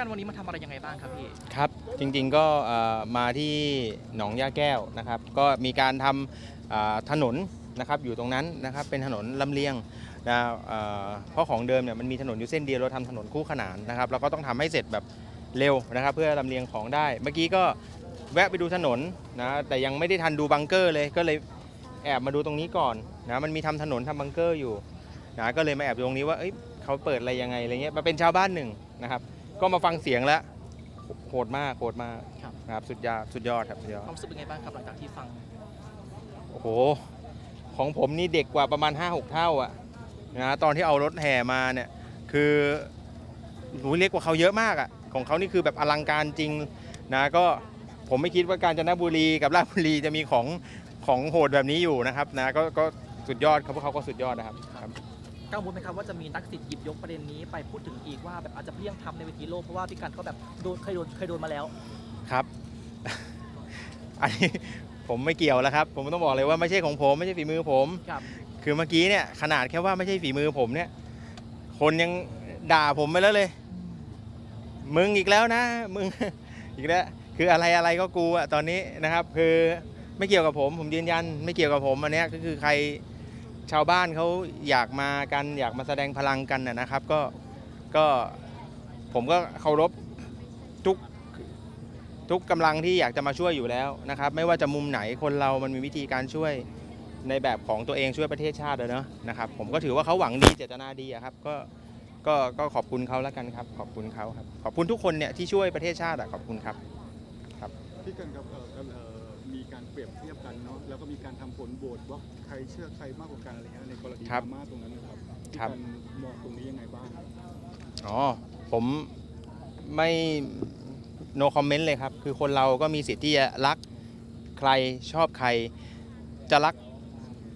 กันวันนี้มาทำอะไรยังไงบ้างครับพี่ ครับ จริงๆก็เอ่อมาที่หนองยาแก้วนะครับ ก็มีการทำอ่าถนนนะครับอยู่ตรงนั้นนะครับเป็นถนนลำเลียงนะเอ่อเพราะของเดิมเนี่ยมันมีถนนอยู่เส้นเดียวเราทำถนนคู่ขนานนะครับเราก็ต้องทำให้เสร็จแบบเร็วนะครับ เพื่อลำเลียงของได้ เมื่อกี้ก็แวะไปดูถนนนะแต่ยังไม่ได้ทันดูบังเกอร์เลยก็เลยแอบมาดูตรงนี้ก่อนนะมันมีทำถนนทำบังเกอร์อยู่นะก็เลยมาแอบดูตรงนี้ว่าเอ้ยเขาเปิดอะไรยังไงอะไรเงี้ยมาเป็นชาวบ้านหนึ่งนะครับ ก็มาฟังเสียงแล้วโหดมากโหดมากครับ นะครับสุดยอดสุดยอดครับสุดยอด ความรู้สึกเป็นไงบ้างครับหลังจากที่ฟัง โอ้โห ของผมนี่เด็กกว่าประมาณ 5-6 เท่าอะนะตอนที่เอารถแห่มาเนี่ย คือหนูเล็กกว่าเขาเยอะมากอะของเขานี่คือแบบอลังการจริงนะก็ผมไม่คิดว่าการจนบุรีกับราชบุรีจะมีของของโหดแบบนี้อยู่นะครับนะก็ก็สุดยอดครับพวกเขาก็สุดยอดนะครับครับ กังวลไหมครับว่าจะมีนักสิทธิ์หยิบยกประเด็นนี้ไปพูดถึงอีกว่าแบบอาจจะเพี้ยงทำในเวทีโลกเพราะว่าพี่กันก็แบบโดนเคยโดนเคยโดนมาแล้วครับ อันนี้ผมไม่เกี่ยวแล้วครับ ผมต้องบอกเลยว่าไม่ใช่ของผมไม่ใช่ฝีมือผมครับคือเมื่อกี้เนี่ยขนาดแค่ว่าไม่ใช่ฝีมือผมเนี่ย คนยังด่าผมไปแล้วเลย มึงอีกแล้วนะ มึงอีกแล้วคืออะไรอะไรก็กูอะตอนนี้นะครับ คือไม่เกี่ยวกับผม ผมยืนยัน ไม่เกี่ยวกับผมอันเนี้ยก็คือใคร ชาวบ้านเขาอยากมากันอยากมาแสดงพลังกันนะครับ ก็ก็ผมก็เคารพทุกทุกกำลังที่อยากจะมาช่วยอยู่แล้วนะครับ ไม่ว่าจะมุมไหนคนเรามันมีวิธีการช่วยในแบบของตัวเองช่วยประเทศชาติเลยเนอะนะครับ ผมก็ถือว่าเขาหวังดีเจตนาดีอะครับก็ก็ก็ขอบคุณเขาแล้วกันครับ ขอบคุณเขาครับ ขอบคุณทุกคนเนี่ยที่ช่วยประเทศชาติอะขอบคุณครับ พี่กันครับเอ่อเอ่อ การเปรียบเทียบกันเนาะแล้วก็มีการทำผลโหวตว่าใครเชื่อใครมากกว่ากันอะไรเงี้ยในกรณีครัดบราม่าตรงนั้นนะครับพี่ครับกันมองตรงนี้ยังไงบ้างอ๋อ ผมไม่ no comment เลยครับ คือคนเราก็มีสิทธิ์ที่จะรักใครชอบใคร จะรัก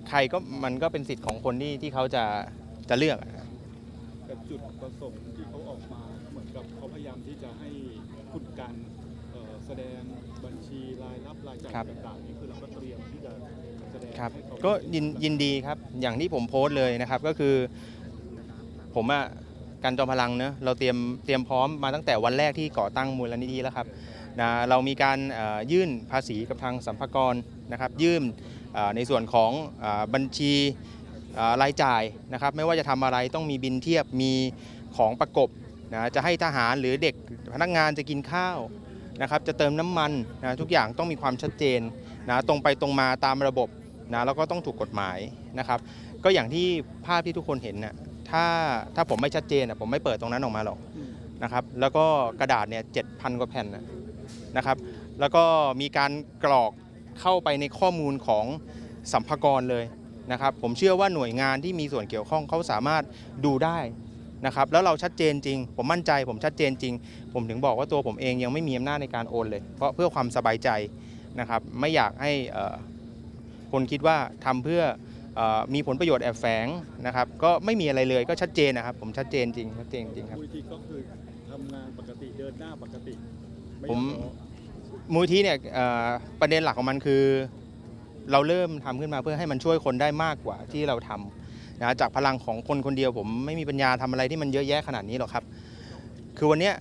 ใครก็มันก็เป็นสิทธิ์ของคนที่ที่เขาจะจะเลือกอะแต่จุดประสงค์ที่เขาออกมาเหมือนกับเขาพยายามที่จะให้คุณกันเอ่อ แสดงบัญชีรายรับรายจ่ายต่างๆนี่คือเราก็เตรียมที่จะแสดงครับให้เขาก็ยินยินดีครับอย่างที่ผมโพสต์เลยนะครับก็คือ ผมอะการจอมพลังเนอะเราเตรียมเตรียมพร้อมมาตั้งแต่วันแรกที่ก่อตั้งมูลนิธิแล้วครับนะเรามีการเอ่อยื่นภาษีกับทางสัมภากรนะครับ ยื่นเอ่อในส่วนของเออบัญชีเอ่อรายจ่ายนะครับ ไม่ว่าจะทำอะไรต้องมีบินเทียบมีของประกบนะจะให้ทหารหรือเด็กพนักงานจะกินข้าว นะครับจะเติมน้ำมันนะทุกอย่างต้องมีความชัดเจนนะตรงไปตรงมาตามระบบนะแล้วก็ต้องถูกกฎหมายนะครับ ก็อย่างที่ภาพที่ทุกคนเห็นน่ะถ้าถ้าผมไม่ชัดเจนน่ะผมไม่เปิดตรงนั้นออกมาหรอกนะครับแล้วก็กระดาษเนี่ยเจ็ดพันกว่าแผ่นนะครับ แล้วก็มีการกรอกเข้าไปในข้อมูลของสัมภากรเลยนะครับ ผมเชื่อว่าหน่วยงานที่มีส่วนเกี่ยวข้องเขาสามารถดูได้ นะครับแล้วเราชัดเจนจริง ผมมั่นใจผมชัดเจนจริง ผมถึงบอกว่าตัวผมเองยังไม่มีอำนาจในการโอนเลย เพราะเพื่อความสบายใจนะครับไม่อยากให้เอ่อคนคิดว่าทำเพื่อเออมีผลประโยชน์แอบแฝงนะครับก็ไม่มีอะไรเลยก็ชัดเจนนะครับ ผมชัดเจนจริงชัดเจนจริงครับมูลนิธิก็คือทำงานปกติเดินหน้าปกติไผมย่อท้อมูลที่เนี่ยเอ่อประเด็นหลักของมันคือ เราเริ่มทำขึ้นมาเพื่อให้มันช่วยคนได้มากกว่าที่เราทำ นะจากพลังของคนคนเดียวผมไม่มีปัญญาทำอะไรที่มันเยอะแยะขนาดนี้หรอกครับ คือวันนี้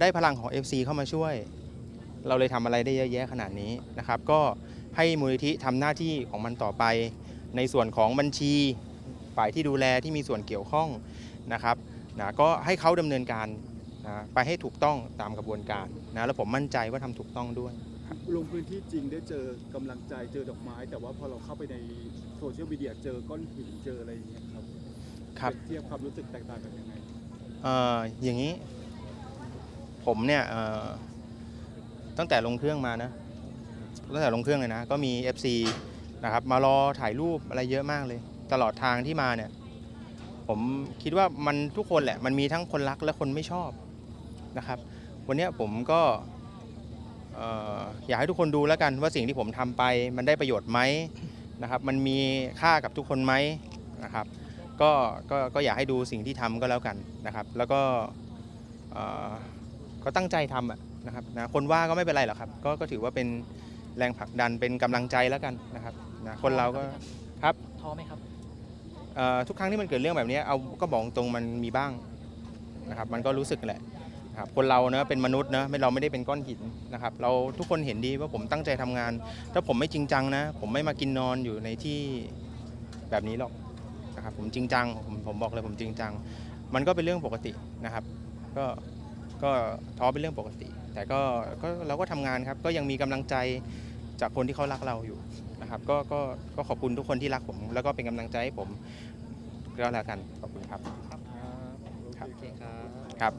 ได้พลังของ FC เข้ามาช่วย เราเลยทำอะไรได้เยอะแยะขนาดนี้นะครับ ก็ให้มูลนิธิทำหน้าที่ของมันต่อไป ในส่วนของบัญชีฝ่ายที่ดูแลที่มีส่วนเกี่ยวข้องนะครับนะก็ให้เขาดำเนินการนะไปให้ถูกต้องตามกระบวนการนะแล้วผมมั่นใจว่าทำถูกต้องด้วย ลงพื้นที่จริงได้เจอกำลังใจเจอดอกไม้ แต่ว่าพอเราเข้าไปในโซเชียลมีเดียเจอก้อนหินเจออะไรอย่างเงี้ยครับครับ เปรียบเทียบความรู้สึกแตกต่างกันยังไง เอ่ออย่างนี้ ผมเนี่ยเอ่อตั้งแต่ลงเครื่องมานะตั้งแต่ลงเครื่องเลยนะ ก็มี FC นะครับมารอถ่ายรูปอะไรเยอะมากเลย ตลอดทางที่มาเนี่ย ผมคิดว่ามันทุกคนแหละ มันมีทั้งคนรักและคนไม่ชอบนะครับ วันเนี้ยผมก็เอ่ออยากให้ทุกคนดูแล้วกันว่าสิ่งที่ผมทำไป มันได้ประโยชน์ไหมนะครับ มันมีค่ากับทุกคนไหมนะครับก็ก็ก็อยากให้ดูสิ่งที่ทำก็แล้วกันนะครับ แล้วก็เอ่อก็ตั้งใจทำอะนะครับนะคนว่าก็ไม่เป็นไรหรอกครับ ก็ก็ถือว่าเป็นแรงผลักดันเป็นกำลังใจแล้วกันนะครับนะคนเราก็ครับท้อไหมครับเอ่อทุกครั้งที่มันเกิดเรื่องแบบนี้เอาก็บอกตรงมันมีบ้างนะครับ มันก็รู้สึกแหละ ครับคนเราเนะเป็นมนุษย์นะไม่เราไม่ได้เป็นก้อนหินนะครับ เราทุกคนเห็นดีว่าผมตั้งใจทำงาน ถ้าผมไม่จริงจังนะ ผมไม่มากินนอนอยู่ในที่แบบนี้หรอกนะครับผมจริงจังผมผมบอกเลยผมจริงจัง มันก็เป็นเรื่องปกตินะครับ ก็ก็ท้อเป็นเรื่องปกติ แต่ก็ก็เราก็ทำงานครับ ก็ยังมีกำลังใจจากคนที่เขารักเราอยู่นะครับ ก็ก็ก็ขอบคุณทุกคนที่รักผม แล้วก็เป็นกำลังใจให้ผมก็แล้วกันขอบคุณครับครับโอเคครับครับ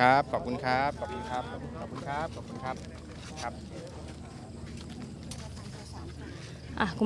ครับ ขอบคุณครับ ขอบคุณครับ ขอบคุณครับ ขอบคุณครับ ครับ อะคุณ